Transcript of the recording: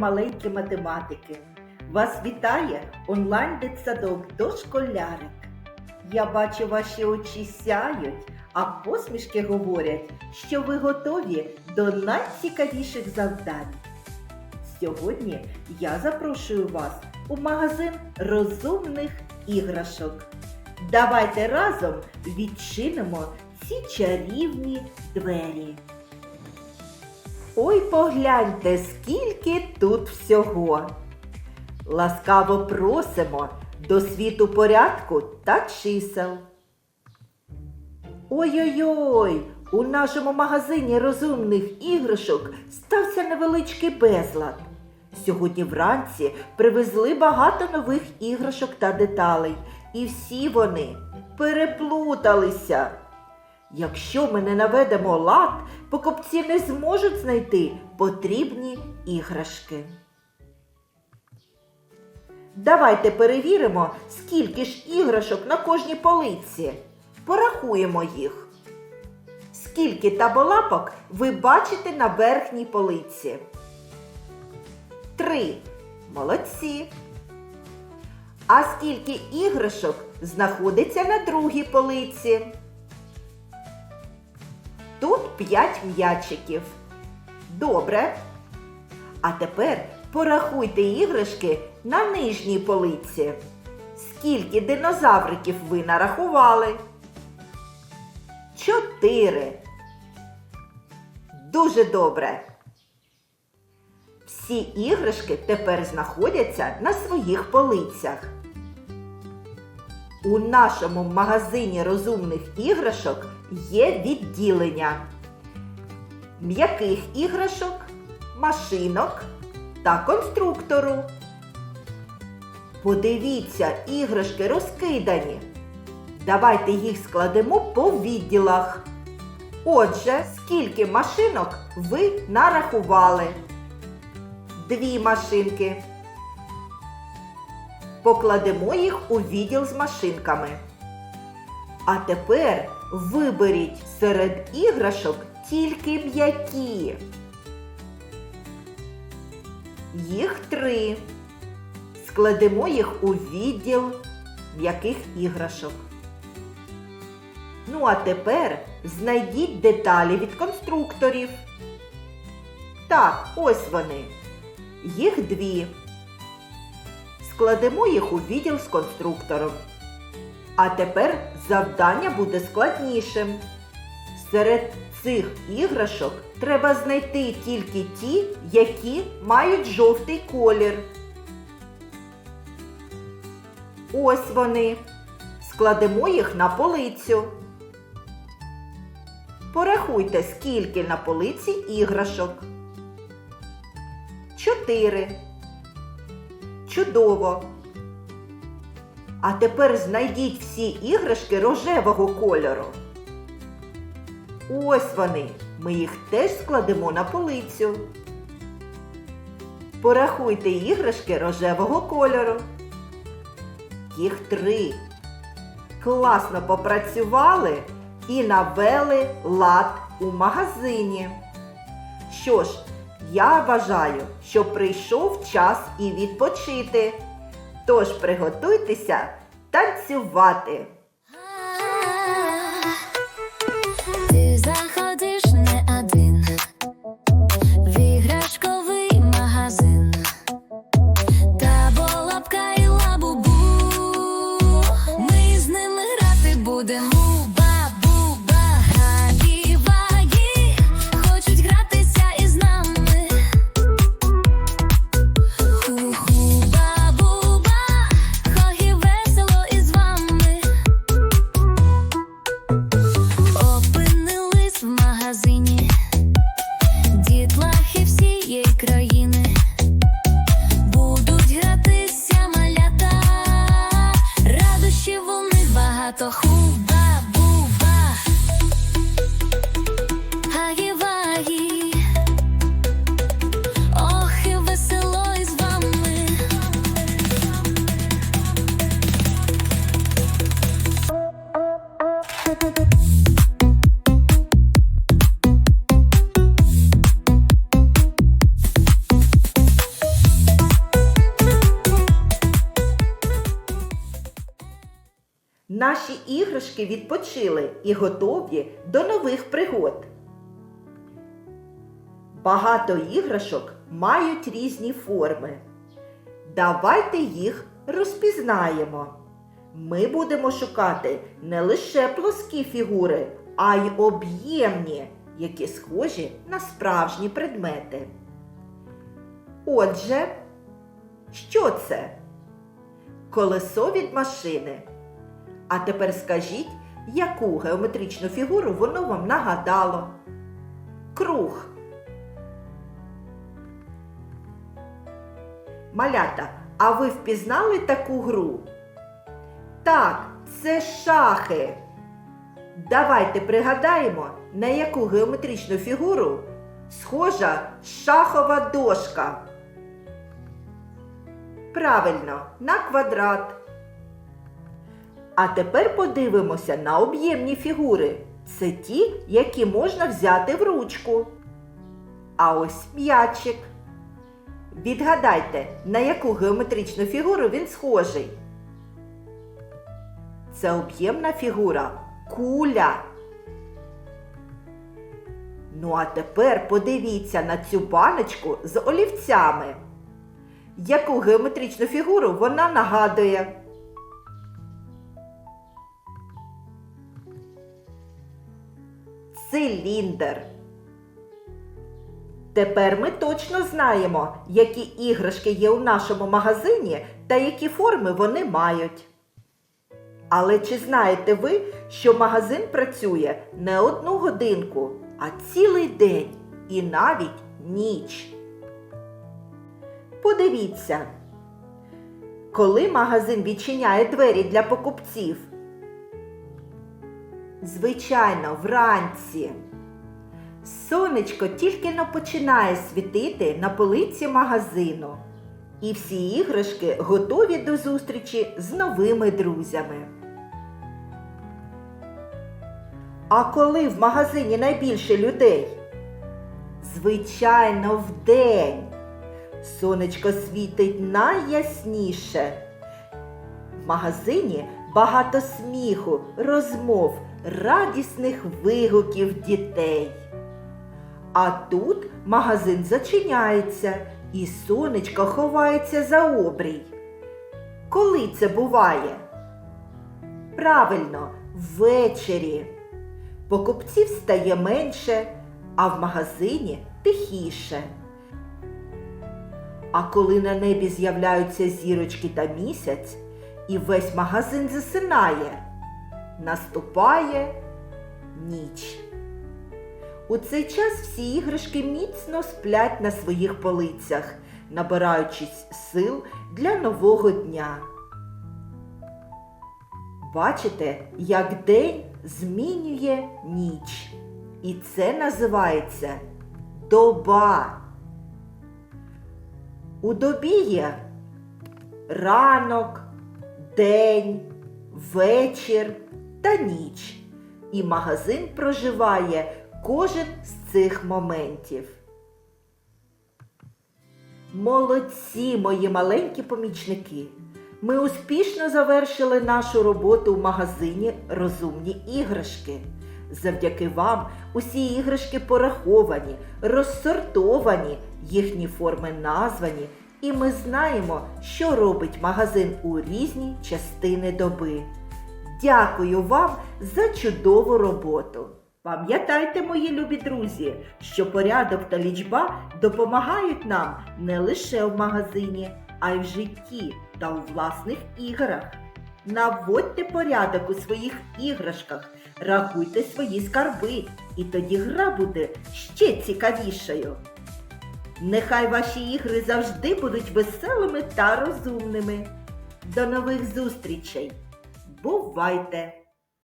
маленькі математики. Вас вітає онлайн-дитсадок дошколярик. Я бачу, ваші очі сяють, а посмішки говорять, що ви готові до найцікавіших завдань. Сьогодні я запрошую вас у магазин розумних іграшок. Давайте разом відчинимо ці чарівні двері. Ой, погляньте, скільки тут всього. Ласкаво просимо до світу порядку та чисел. Ой-ой-ой, у нашому магазині розумних іграшок стався невеличкий безлад. Сьогодні вранці привезли багато нових іграшок та деталей, і всі вони переплуталися. Якщо ми не наведемо лад, покупці не зможуть знайти потрібні іграшки. Давайте перевіримо, скільки ж іграшок на кожній полиці. Порахуємо їх. Скільки таболапок ви бачите на верхній полиці? Три. Молодці. А скільки іграшок знаходиться на другій полиці? Тут 5 м'ячиків. Добре. А тепер порахуйте іграшки на нижній полиці. Скільки динозавриків ви нарахували? Чотири. Дуже добре. Всі іграшки тепер знаходяться на своїх полицях. У нашому магазині розумних іграшок є відділення м'яких іграшок, машинок та конструктору. Подивіться, іграшки розкидані. Давайте їх складемо по відділах. Отже, скільки машинок ви нарахували? Дві машинки. Покладемо їх у відділ з машинками. А тепер виберіть серед іграшок тільки м'які. Їх три. Складемо їх у відділ м'яких іграшок. Ну, а тепер знайдіть деталі від конструкторів. Так, ось вони. Їх дві. Складемо їх у відділ з конструктором. А тепер завдання буде складнішим. Серед цих іграшок треба знайти тільки ті, які мають жовтий колір. Ось вони. Складемо їх на полицю. Порахуйте, скільки на полиці іграшок. Чотири. Чудово. А тепер знайдіть всі іграшки рожевого кольору. Ось вони. Ми їх теж складемо на полицю. Порахуйте іграшки рожевого кольору. Їх три. Класно попрацювали і навели лад у магазині. Що ж, я вважаю, що прийшов час і відпочити. Тож приготуйтеся танцювати. Наші іграшки відпочили і готові до нових пригод. Багато іграшок мають різні форми. Давайте їх розпізнаємо. Ми будемо шукати не лише плоскі фігури, а й об'ємні, які схожі на справжні предмети. Отже, що це? Колесо від машини. А тепер скажіть, яку геометричну фігуру воно вам нагадало? Круг. Малята, а ви впізнали таку гру? Так, це шахи. Давайте пригадаємо, на яку геометричну фігуру схожа шахова дошка. Правильно, на квадрат. А тепер подивимося на об'ємні фігури. Це ті, які можна взяти в ручку. А ось м'ячик. Відгадайте, на яку геометричну фігуру він схожий. Це об'ємна фігура куля. Ну а тепер подивіться на цю баночку з олівцями. Яку геометричну фігуру вона нагадує? Циліндр. Тепер ми точно знаємо, які іграшки є у нашому магазині та які форми вони мають. Але чи знаєте ви, що магазин працює не одну годинку, а цілий день і навіть ніч? Подивіться, коли магазин відчиняє двері для покупців? Звичайно, вранці. Сонечко тільки но починає світити на полиці магазину. І всі іграшки готові до зустрічі з новими друзями. А коли в магазині найбільше людей? Звичайно, вдень. Сонечко світить найясніше. В магазині багато сміху, розмов, радісних вигуків дітей. А тут магазин зачиняється і сонечко ховається за обрій. Коли це буває? Правильно, ввечері. Покупців стає менше, а в магазині тихіше. А коли на небі з'являються зірочки та місяць, і весь магазин засинає, наступає ніч. У цей час всі іграшки міцно сплять на своїх полицях, набираючись сил для нового дня. Бачите, як день змінює ніч. І це називається доба. У добі є ранок, день, вечір та ніч. І магазин проживає кожен з цих моментів. Молодці, мої маленькі помічники! Ми успішно завершили нашу роботу в магазині Розумні іграшки. Завдяки вам усі іграшки пораховані, розсортовані, їхні форми названі, і ми знаємо, що робить магазин у різні частини доби. Дякую вам за чудову роботу! Пам'ятайте, мої любі друзі, що порядок та лічба допомагають нам не лише в магазині, а й в житті та у власних іграх. Наводьте порядок у своїх іграшках, рахуйте свої скарби, і тоді гра буде ще цікавішою. Нехай ваші ігри завжди будуть веселими та розумними. До нових зустрічей! Бувайте!